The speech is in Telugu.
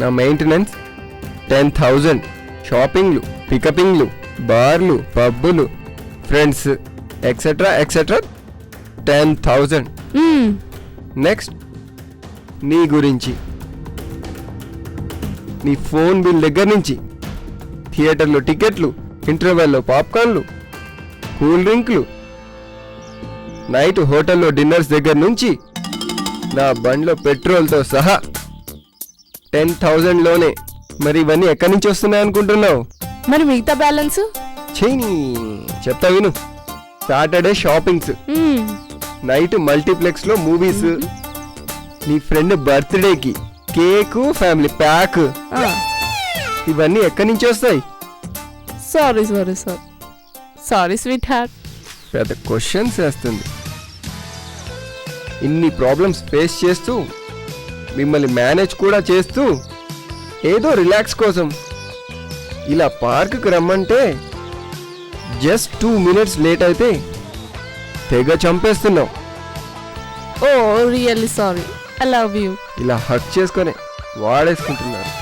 నా మెయింటెనెన్స్ టెన్ థౌజండ్ షాపింగ్లు పికపింగ్లు బార్లు పబ్బులు friends etcetera etcetera ten thousand. Next నీ గురించి. నీ ఫోన్ బిల్ దగ్గర నుంచి. థియేటర్లో టికెట్లు ఇంటర్వెల్లో పాప్కార్న్లు కూల్ డ్రింక్లు. నైట్ హోటల్లో డిన్నర్స్ దగ్గర నుంచి నా బండ్లో పెట్రోల్తో సహా టెన్ థౌజండ్లోనే. మరి ఇవన్నీ ఎక్కడి నుంచి వస్తున్నాయి అనుకుంటున్నావు? మరి మిగతా బ్యాలెన్స్? చెయ్యి చెప్తా విను. Saturday shoppings. నైట్ మల్టీప్లెక్స్లో మూవీస్ నీ ఫ్రెండ్ బర్త్డేకి కేకు ఫ్యామిలీ ప్యాక్. ఇవన్నీ ఎక్కడి నుంచి వస్తాయి? Sorry sorry sorry sorry sweet heart పెద్ద క్వశ్చన్స్ వేస్తుంది. ఇన్ని ప్రాబ్లమ్స్ ఫేస్ చేస్తూ మిమ్మల్ని మేనేజ్ కూడా చేస్తూ ఏదో రిలాక్స్ కోసం ఇలా పార్క్కి రమ్మంటే జస్ట్ టూ మినిట్స్ లేట్ అయితే తెగ చంపేస్తున్నావు ఓ really sorry I love you ఇలా హక్ చేసుకొని వాడేసుకుంటున్నారు.